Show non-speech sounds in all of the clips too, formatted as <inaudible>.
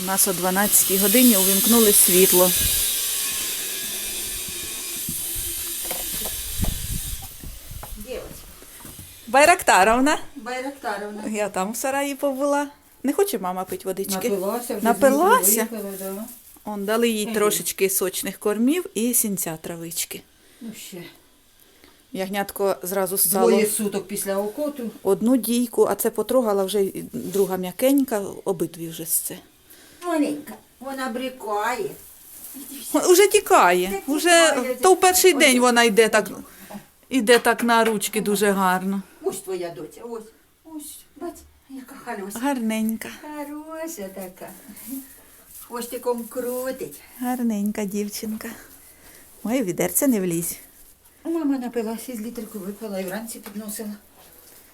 У нас о 12 годині увімкнули світло. Байрактаровна. Байрактаровна. Я там в сараї побула. Не хоче мама пити водички? Напилася, вже Напилася? звідти виїхала, да. Он дали їй Мгм. трошечки сочних кормів і сінця травички. Ну ще. Ягнятко зразу стало Двоє суток після окоту. одну дійку, а це потрогала вже й друга м'якенька, обидві вже з це. Маленька. Вона брикає. Уже тікає. Так Уже тікає. то в перший Ось. день вона йде так, іде так на ручки дуже гарно. Ось твоя доця, ось. Ось, бач, яка халюся. Гарненька, Хороша така. Хвостиком крутить. гарненька дівчинка. Моє відерце не влізь. Мама напилася з літерку випила і вранці підносила.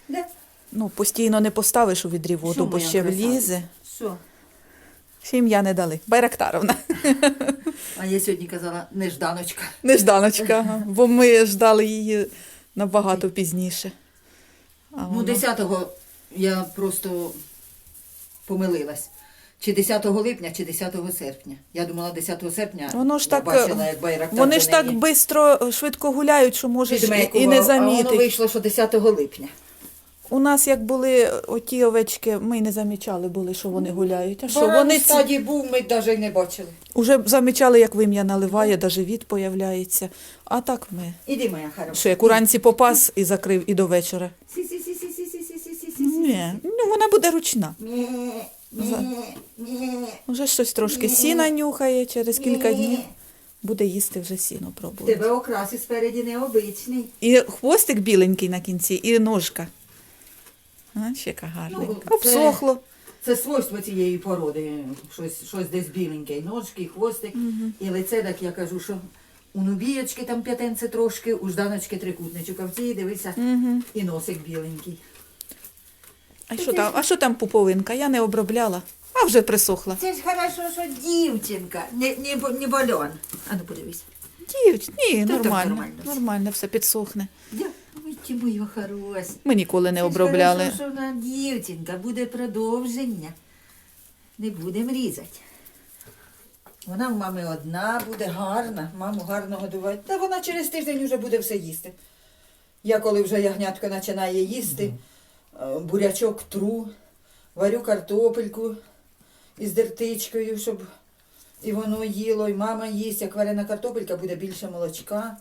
Да? Ну, постійно не поставиш у відрі воду, Що бо моя ще влізе. Що? Ще ім'я не дали. Байрактаровна. А я сьогодні казала нежданочка. Нежданочка, бо ми ждали її набагато пізніше. А Ну, воно- 10-го я просто помилилась. Чи 10 липня, чи 10 серпня. Я думала 10 серпня. Воно ж я так, бачила, як Байрактар Вони до ж так неї швидко, швидко гуляють, що можеш і, і не А воно замітити. вийшло, що 10 липня. У нас як були оті овечки, ми не замічали були, що вони гуляють. А що вони в ці- був, ми навіть не бачили. Уже замічали, як вим'я наливає, навіть від появляється. А так ми. Іди, моя хороша. Що як уранці попас і закрив і до вечора. Ні, ну вона буде ручна. Вже щось трошки сіна нюхає, через кілька днів буде їсти вже сіно пробувати. Тебе окрас і спереді необичний. І хвостик біленький на кінці, і ножка. А, яка гарненька. Ну, це- Обсохло. Це свойство цієї породи. Щось, щось десь біленьке. І ножки, і хвостик, і лице, так я кажу, що у нубієчки там п'ятенце трошки, у жданочки трикутничок, а в цій дивися, Угу. і носик біленький. А що там? А що там пуповинка? Я не обробляла, а вже присохла. Це ж хорошо, що дівчинка, не, не, бо- не бальон. А ну подивись. Дівч, ні, так нормально. нормально все. Нормально, все підсохне. Я, ти моя хороша. Ми ніколи не Це ж обробляли. Хорошо, що вона дівчинка, буде продовження. Не будемо різати. Вона в мами одна, буде гарна, маму гарно годувати. Та вона через тиждень вже буде все їсти. Я коли вже ягнятко починає їсти, е, бурячок тру, варю картопельку із дертичкою, щоб і воно їло, і мама їсть, як варена картопелька, буде більше молочка.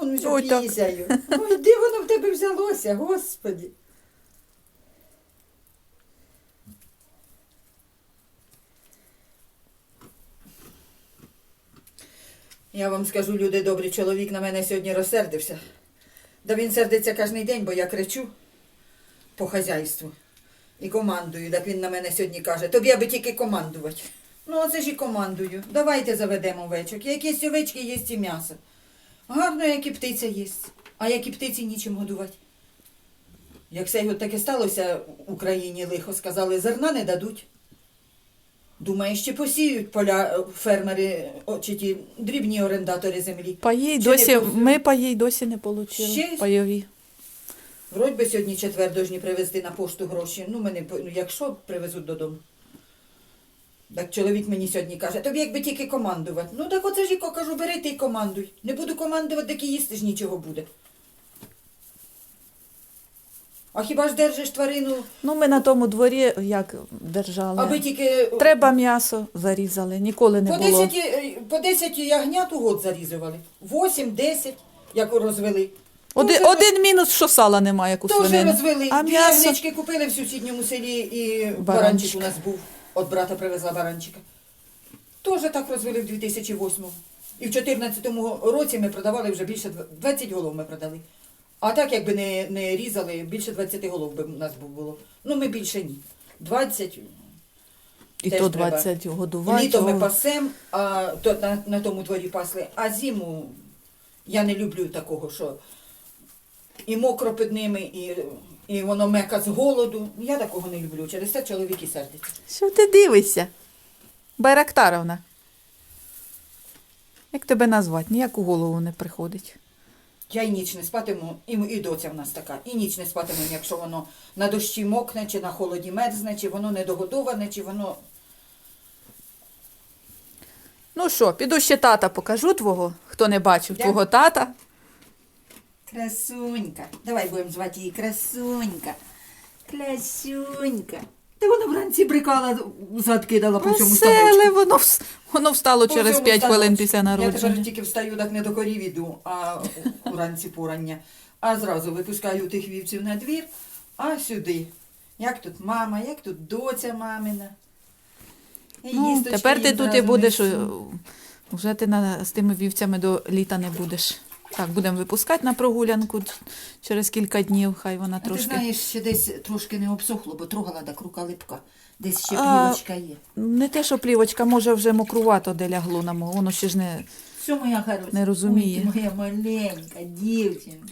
Вон Ой, так. Ой, де воно в тебе взялося, господі? Я вам скажу, люди добрі, чоловік на мене сьогодні розсердився. Да він сердиться кожен день, бо я кричу по хазяйству і командую. Так він на мене сьогодні каже, тобі аби тільки командувати. Ну, оце ж і командую. Давайте заведемо овечок. Якісь овечки є і м'ясо. Гарно, як і птиця є. А як і птиці нічим годувати. Як все от таке сталося в Україні лихо, сказали, зерна не дадуть. Думаєш, чи посіють поля е, фермери, о, чи ті дрібні орендатори землі? Паї Чи досі, не ми паї досі не отримали. Ще? Пайові. Вроді би сьогодні четвер должні привезти на пошту гроші. Ну, мене, ну, якщо привезуть додому. Так чоловік мені сьогодні каже, тобі якби тільки командувати. Ну так оце ж і ко- кажу, бери ти й командуй. Не буду командувати, так і їсти ж нічого буде. А хіба ж держиш тварину, Ну, ми на тому дворі як держали. аби тільки Треба м'ясо зарізали, ніколи не по було. 10, е, по 10 ягнят у год зарізували. 8-10, як розвели. Один, Тоже- один мінус, що сала немає, як у Теж свинини. розвели. А Дві м'ясо ягнички купили в сусідньому селі і баранчик у нас був. От брата привезла баранчика. Теж так розвели в 2008-му. І в 2014 році ми продавали вже більше 20 голов ми продали. А так, якби не, не різали, більше 20 голов би у нас було. Ну, ми більше ні. 20. і то треба. 20 годувати. Літо ми О, пасем, а то на, на тому дворі пасли, а зиму я не люблю такого, що і мокро під ними, і, і воно мека з голоду. Я такого не люблю. Через це чоловік і сердиться. Що ти дивишся? Байрактаровна. Як тебе назвати? Ніяк у голову не приходить. Я і ніч не спатиму, і, і доця в нас така, і ніч не спатиму, якщо воно на дощі мокне, чи на холоді мерзне, чи воно недогодоване, чи воно Ну що, піду ще тата покажу твого, хто не бачив Де? твого тата. Красунька. Давай будемо звати її красунька. Красунька. Та вона вранці брикала, зад кидала по всьому Веселе, ставочку. воно, вс- воно встало По через всьому 5 хвилин ставочку. після Я тепер народження. тільки встаю, так не до корів іду, а уранці порання. А зразу випускаю тих вівців на двір, а сюди. Як тут мама, як тут доця мамина. І Ну, їсточки тепер ти їм тут і зразу будеш, несу. е, вже ти на, з тими вівцями до літа не будеш. Так, будемо випускати на прогулянку через кілька днів, хай вона А ти трошки. знаєш, ще десь трошки не обсохло, бо трогала так рука липка. Десь ще А, плівочка є. Не те, що плівочка, може вже мокрувато де лягло на мого, воно ще ж не. Все, моя хороша. Не розуміє. Ой, ти моя маленька дівчинка.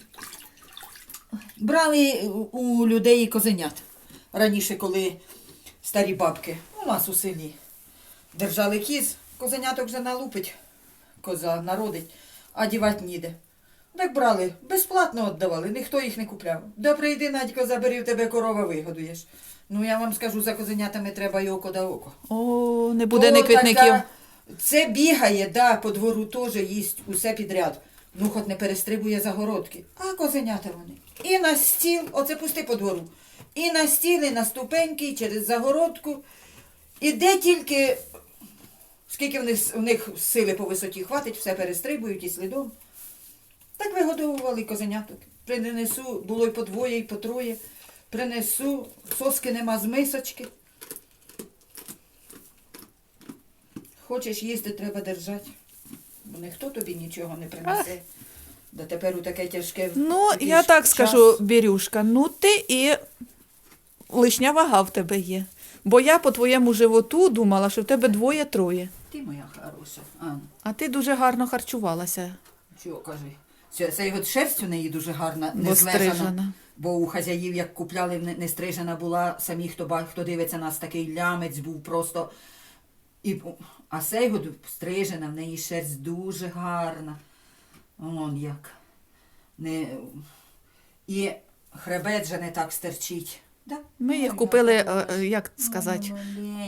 Брали у людей козенят. Раніше, коли старі бабки у нас у селі держали кіз, козеняток вже налупить, коза народить, а дівать ніде. Так брали, безплатно віддавали, ніхто їх не купляв. Да прийди, Надько, забери в тебе корова вигодуєш. Ну я вам скажу, за козенятами треба й око да око. О, не буде То ні квітників. така- Це бігає, да, по двору теж їсть усе підряд. Ну, хоч не перестрибує загородки. А козенята вони. І на стіл, оце пусти по двору. І на стіл, і на ступеньки, і через загородку. І де тільки, скільки в них, у них сили по висоті хватить, все перестрибують і слідом. Так вигодовували козеняток. Принесу, було й по двоє, і по троє. Принесу, соски нема з мисочки. Хочеш їсти, треба держати. Бо ніхто тобі нічого не принесе. Да тепер у таке тяжке. Ну, такий я так час. скажу, Бірюшка, ну ти і лишня вага в тебе є. Бо я по твоєму животу думала, що в тебе двоє-троє. Ти моя хороша. Анна, А ти дуже гарно харчувалася, що кажи? Це, це от шерсть у неї дуже гарна, не злежана. Бо у хазяїв, як купляли, не, стрижена була, самі, хто, хто дивиться нас, такий лямець був просто. І, а Сейгод стрижена, в неї шерсть дуже гарна. Он як. Не, і хребет же не так стерчить. Да? Ми їх купили, е, е, як сказати,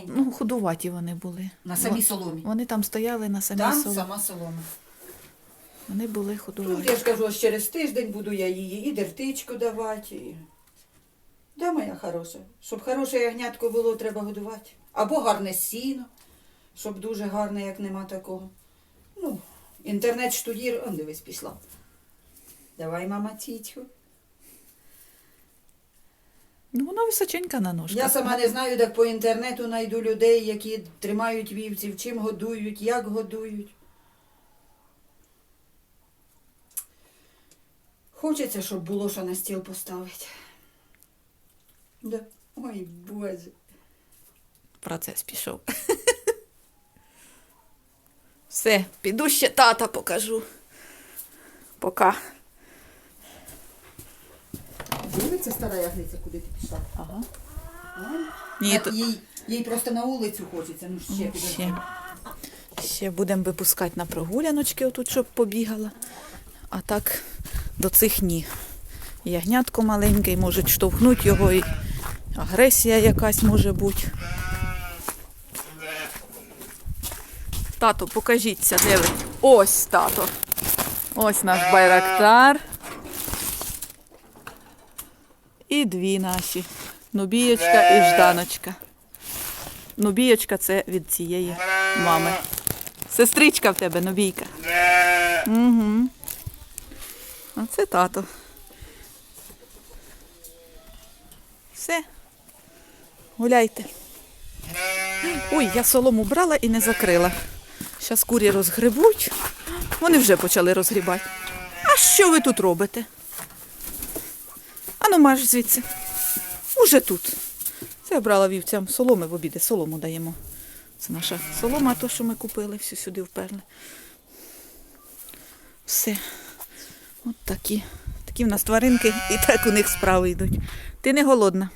ну, худуваті вони були. На самій соломі. Вони там стояли на самій Там соломі. сама солома. Вони були Тут худуваті. я ж кажу, ось через тиждень буду я її і дертичку давати. І... Да, моя хороша. Щоб хороше ягнятко було, треба годувати. Або гарне сіно, щоб дуже гарне, як нема такого. Ну, інтернет штудір, он дивись, пішла. Давай, мама, тітю. Ну, вона височенька на ножках. Я сама не знаю, так по інтернету знайду людей, які тримають вівців, чим годують, як годують. Хочеться, щоб було що на стіл поставити. Да. Ой, Боже. Процес пішов. <laughs> Все, піду ще тата покажу. Пока. Дивиться стара ягниця, куди ти пішла. Ага. А? Ні, Так то... їй, їй просто на вулицю хочеться, ну ще Ну, підожди. ще. Ще будемо випускати на прогуляночки отут, щоб побігала. А так до цих ні. Ягнятко маленьке, і можуть штовхнути його, і агресія якась може бути. Тато, покажіться, де ви. Ось тато. Ось наш байрактар. І дві наші. Нубієчка і Жданочка. Нубієчка це від цієї мами. Сестричка в тебе, Нубійка. Угу. А це тато. Все. Гуляйте. Ой, я солому брала і не закрила. Зараз курі розгребуть. Вони вже почали розгрібати. А що ви тут робите? Ану, марш звідси. Уже тут. Це я брала вівцям соломи в обіди, солому даємо. Це наша солома, то, що ми купили, всю сюди вперли. Все. От такі. Такі в нас тваринки, і так у них справи йдуть. Ти не голодна.